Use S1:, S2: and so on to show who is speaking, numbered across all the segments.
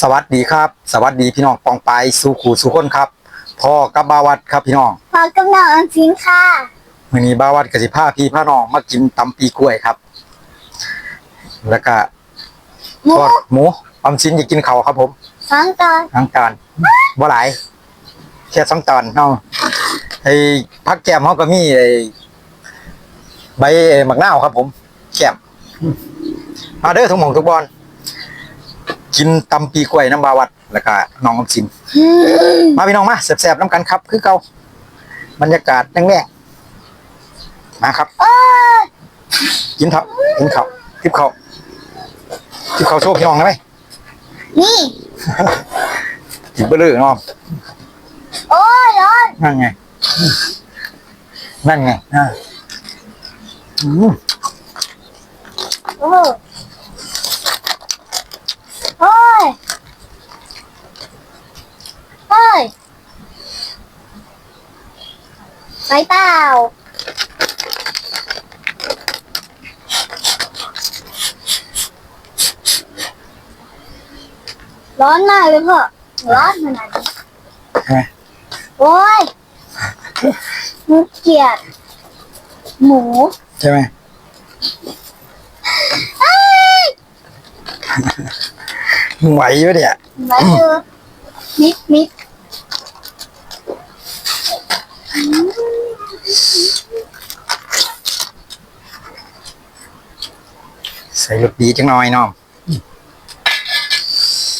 S1: สวัสดีครับ สวัสดีพี่น้องปองไปายสู่ขู่สู่คนครับพ่อกับบาวัดครับพี่น้อง
S2: พอกำลังอันสินค่ะ
S1: มื้อนี้บาวัดกสิพาพี่พาน้องมากินตำปีกล้วยครับ แล้วก็
S2: หมู
S1: ทอดหมูออมสินอยากกินเขาวครับ ผม
S2: สองตอน
S1: ทั้งจานบ่หลายแค่สองจานเนาะไอ้พักแก้มเฮาก็มีไอ้ใบหมักนาวครับ ผมแก้มมาเด้อทุกหม่องทุกบอน กินตำปีกล้วยน้ำบาวัดแล้วก็น้องออมสิน
S2: อืม
S1: มาพี่น้องมาแสบๆน้ำกันครับ คือเก่าบรรยากาศแน่ๆมาครับ
S2: โอ้ย
S1: กินเถอะกินเขาทิบเขาทิบเขาโชว์พี่น้องได้ไหม
S2: นี่
S1: ทิบเบลอน้อง
S2: โอ้ยร้อน
S1: นั่นไง นั่นไงอ่าอืม
S2: โอ้ยโอ้ยโอ้ย ไปเปล่า ร้อนมากเลยพ่อ ร้อนขนาดนี้
S1: ใช่ไหม
S2: โอ้ยหนูเกลียด หมู
S1: ใช่ไหม
S2: เอ้ย
S1: มึงไหวอยู่เนี่ย
S2: มาดูมิดมิด
S1: ใส่รสดีจังหน่อยน้อง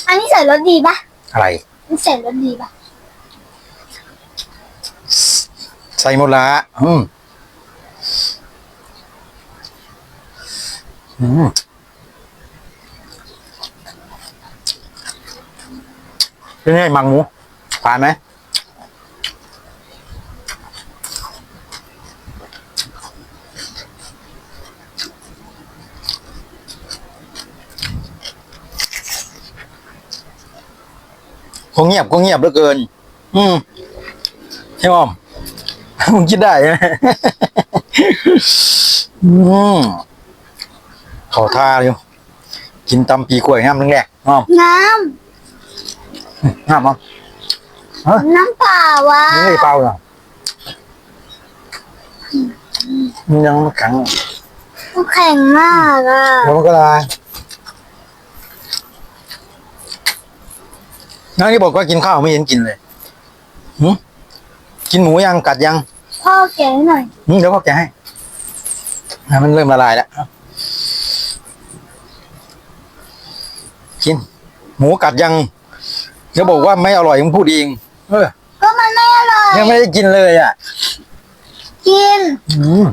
S2: อันนี้ใส่รสดีปะ
S1: อะไร
S2: อันใส่รสดีปะ
S1: ใส่หมดละอืมอืมเป็นไงมังหมูผ่านไหม คงเงียบคงเงียบเหลือเกิน อืมใช่ไหมอมมึงคิดได้ไหมอืมขอท่าอยู่กินตำปีกล้วยงามนึงแรกอ้อม
S2: น้
S1: งามอ้อมำ
S2: น้ำเปล่าวะ
S1: นี่เปล่าเหรอมันยังไม่แข็ง
S2: มันแข็งมากอะ
S1: แล้วมันก็ลาย นั่นที่บอกว่ากินข้าวไม่เห็นกินเลยหืมกินหมูยังกัดยัง
S2: พ่อแกะให้หน่อย
S1: อืมเดี๋ยวพ่อแกะให้อะมันเริ่มละลายแล้วเอากิน หมูกัดยังจะบอกว่าไม่อร่อยมึงพูดเองเออ
S2: ก็มันไม่อร่อย
S1: ยังไม่ได้กินเลยอะ
S2: กิน
S1: อืม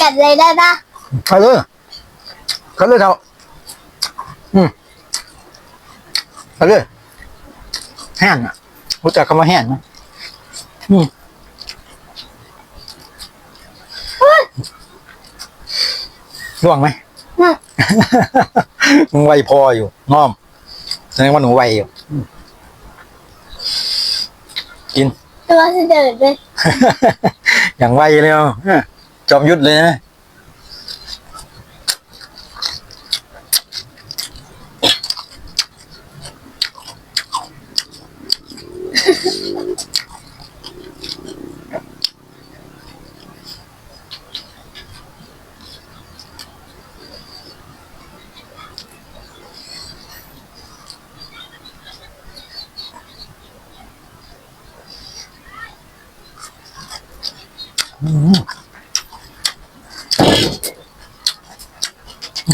S2: กัดเลยได้ปะ
S1: ไปเลยไปเลยเท่าอืมไปเลยแห้งอะรู้จักคำว่าแห้งไหมอืมร่วงไหม
S2: น่ะ
S1: มึงไวพออยู่น้อมแสดงว่าหนูไวอยู่อืมกิน
S2: ตัวจะเดินเลย
S1: อย่างไวเลยอะจอมยุทธเลยนะ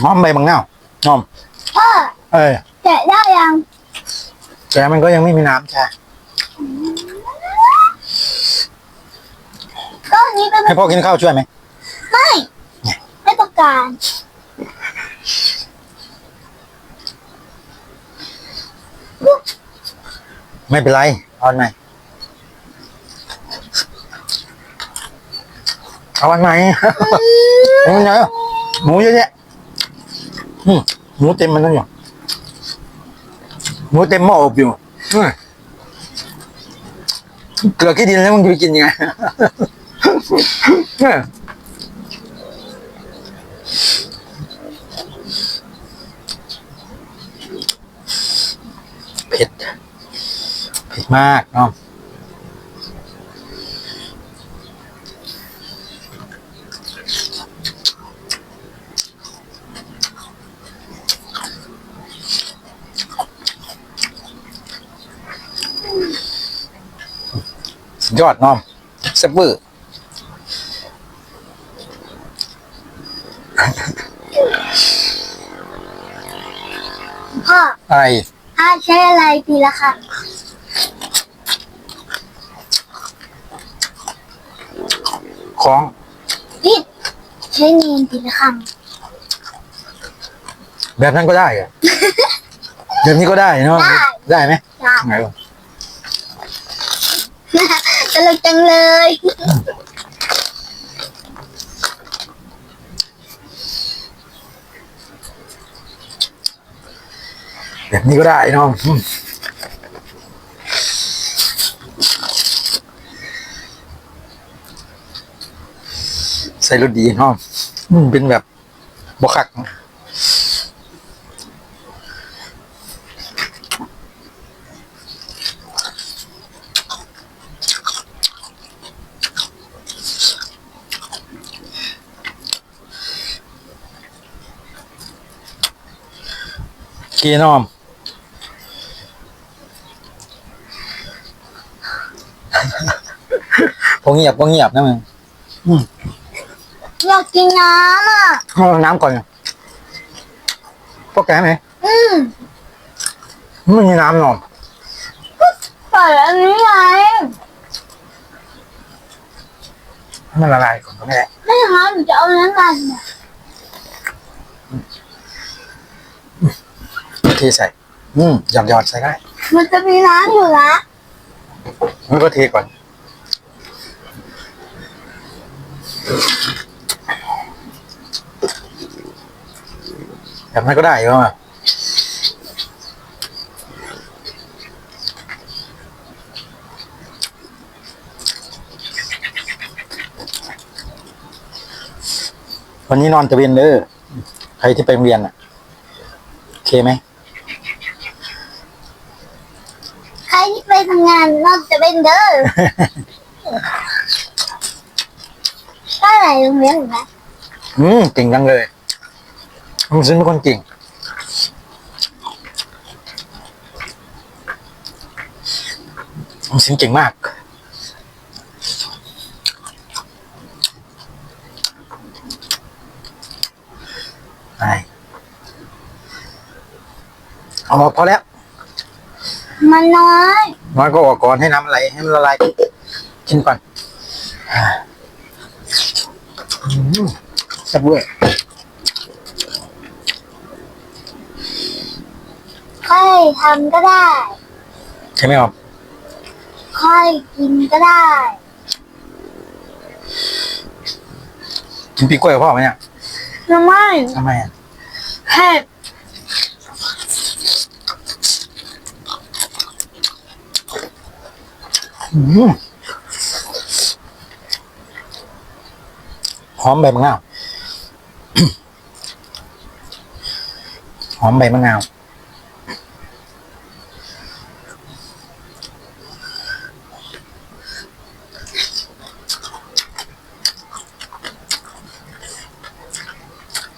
S1: หอมใบมังนาวหอม
S2: พ่อ
S1: เอ้ย
S2: แกะได้ยัง
S1: แต่มันก็ยังไม่มีน้ำใช่
S2: ก็อันนี้เป็น
S1: ให้พ่อกินข้าวช่วยไหม
S2: ไม่ไม่ต้องการ
S1: ไม่เป็นไรเอาอันไหน เอาอันไหนเอาอันไหมูเยอะแยะหมูเต็มมันนั่นอยู่หมูเต็มหม้ออบอยู่เกลือขี้ดินแล้วมึงจะไปกินยังไงเผ็ดเผ็ดมากเนาะ ยอดเน้องเซฟเวอร์
S2: พ่อ
S1: อะไร
S2: ถ้าใช้อะไรตีละค่ะ
S1: ของ
S2: พิษใช้เนียนตีละค
S1: แบบนั้นก็ได้เหรอแบบนี้ก็ได้เนาะได้ไหมำ
S2: จ้า
S1: ไงวะ
S2: ตลกจังเลย
S1: แบบนี้ก็ได้นาะอืมใส่รสดีนาะอืมเป็นแบบบกคัก น้อมพอเงียบพอเงียบนะมึง
S2: อยากกินน้ำอะ
S1: เอาน้ำก่อนพวกแกไหม
S2: อืม
S1: ไม่มีน้ำหนอม
S2: ปล่อยอันนี้ไง
S1: ให้มันละลายก่อนก็ไม่ได้
S2: ไม่อย่างนั้นหนูจะเอาน้ำมันเนี่ย
S1: เท ใส่ อืมหยอดหยอดใส่ได้
S2: มันจะมีน้ำอยู่นะ
S1: มันก็เทก่อน แบบนั้นก็ได้ใช่ไหมวันนี้นอนตะเวนเด้อใครที่ไปโรงเรียนอะ โอเคไหม
S2: ใครที่ไปทำงา นนอกจะเป็นเด้อก็ไหนโรงเรียนอยู่นะ
S1: อืมเก่งจังเลยมึงซึ่งเป็นคนเก่งมึงซึ่งเก่งมากไอเอาพอแล้ว
S2: มันน้อย
S1: น้อยก็ออกก่อนให้น้ำอะไรให้มันละลายกินก่อนอ่าอืมแซ่บเว้ย
S2: ค่อยทำก็ได้
S1: ใช่ไหมครับ
S2: ค่อยกินก็ได้
S1: กินปีกล้วยกับพ่อไหมเนี่ย
S2: หรือไม่
S1: ทำไมอะ
S2: แค่
S1: อื หอมใบมะนาวหอมใบมะนาว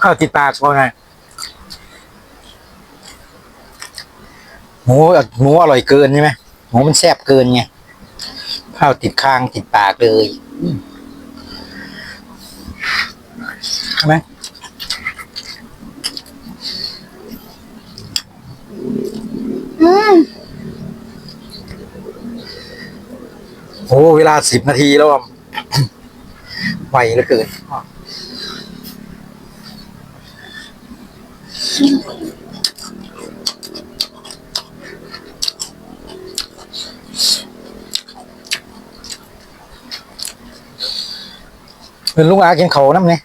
S1: ข้าวติดปากก่อนไงหมูหมูอร่อยเกินใช่ไหมหมูมันแซ่บเกินไง ข้าวติดคางติดปากเลยอืมใช่ไหม
S2: อืม
S1: โอ้เวลาสิบนาทีแล้วอะไวเหลือเกิน เป็นลุงอากินเขาวน้ำเนี่ย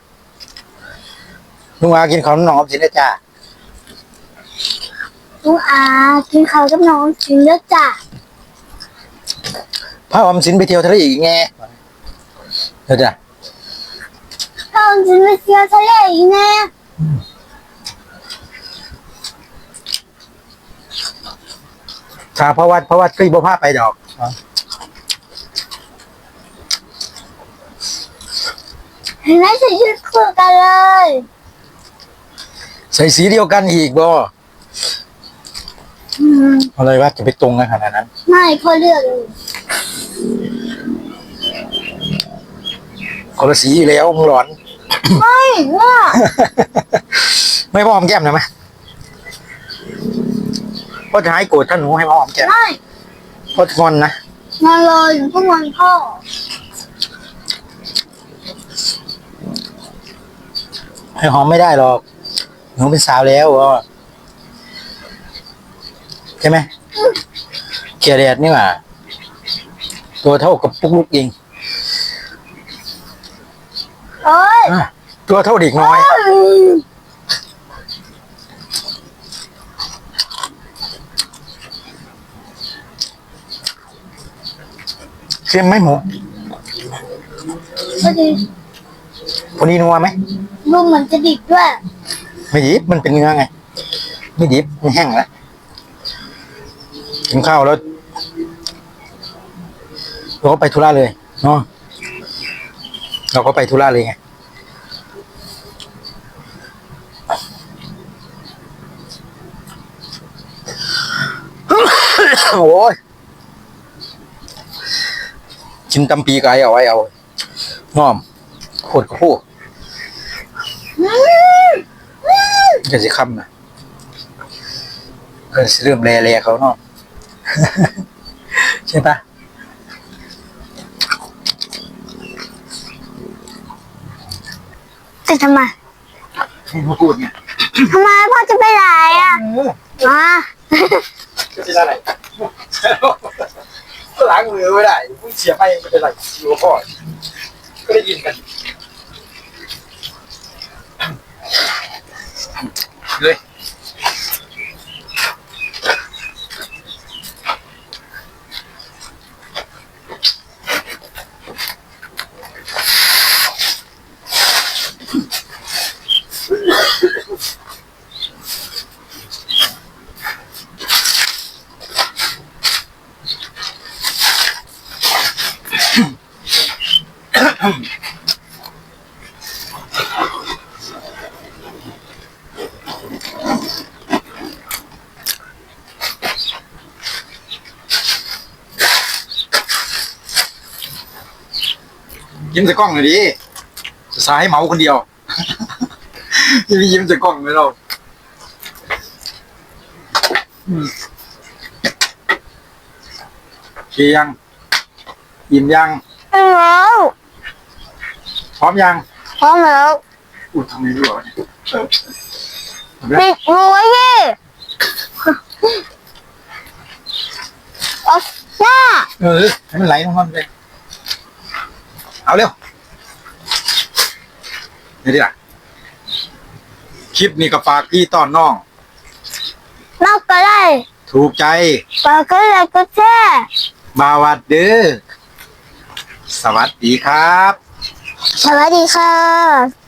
S1: ลุงอากินเขาวน้องออมสินได้จ้า
S2: ลุงอากินข้าวกับน้องกินเยอะจ้ะ
S1: พาออมสินไปเที่ยวทะเลอีกไงเดี๋ยวจ้ะ
S2: ถ้ากินไปเที่ยวทะเลอีกแน่
S1: ถ้าเพราะว่าเพราะว่าเคยบ่พาไปดอก
S2: ห็นไหมใส่ชุดคู่กันเลย
S1: ใส่สีเดียวกันอีกบ่
S2: อืม
S1: อะไรว่าจะไปตรงกันขนาดนั้น
S2: ไม่พอเลือกเลย
S1: คนละสีอยู่แล้วมึงหลอน
S2: ไม่ว่า
S1: ไม่พ่อหอมแก้มหน่อยไหมพ่อจะให้โกรธท่านหนูให้พ่อหอมแก้ม
S2: ไม่
S1: พ่อจะงอนนะ
S2: นอนรออยู่พวกมันพ่อ
S1: ให้หอมไม่ได้หรอก หนูเป็นสาวแล้วอะใช่ไหมเกียร์แดดนี่หว่า ตัวเท่ากับปุ๊กลุกเอง
S2: โอ้ย
S1: อะตัวเท่าเด็กน้อย
S2: อืม
S1: เค็มไหมหมู
S2: พอดี
S1: พอดีนัวไหม
S2: ลูกเหมือนจะดิบด้วย
S1: ไม่ดิบมันเป็นเนื้อไง ไม่ดิบมันแห้งแล้วกินข้าวแล้วเราก็ไปธุระเลยเนาะเราก็ไปธุระเลยไงโอ้ยกินตำปีกไก่เอาไว้เอาน้อมโคตรโคตร ก็สิคำนะก็สิเริ่มแลๆเขาเนาะใช่ปะ
S2: แต่ทำไม
S1: ให้มาพูดไง
S2: ทำไมพ่อจะไปไหนอะมา
S1: จะเป็นอะไรก็ล้างมือไม่ได้มึงเสียไปไม่เป็นไรอยู่กับพ่อก็ได้ยินกัน เลย ยิ้มใส่กล้องหน่อยดิจะสายให้เมาคนเดียวยังมียิ้มใส่กล้องไหมเราอืมโอเคยังยิ้มยัง
S2: แล้ว
S1: พร้อมยัง
S2: พร้อมแล้ว
S1: อุ้ยทำไมรู้วะเนี่ยเออ
S2: ปิดมือไว้ดิเอาหน้า
S1: เออให้มันไหลลงมาเลย เอาเร็วเดี๋ยวดิล่ะคลิปนี้ก็ฝากพี่ต้อนน้อง
S2: นอกก็ได้
S1: ถูกใจ
S2: ปากก็ได้ก็แช่
S1: บาวัดเด้อสวัสดีครับ
S2: สวัสดีค่ะ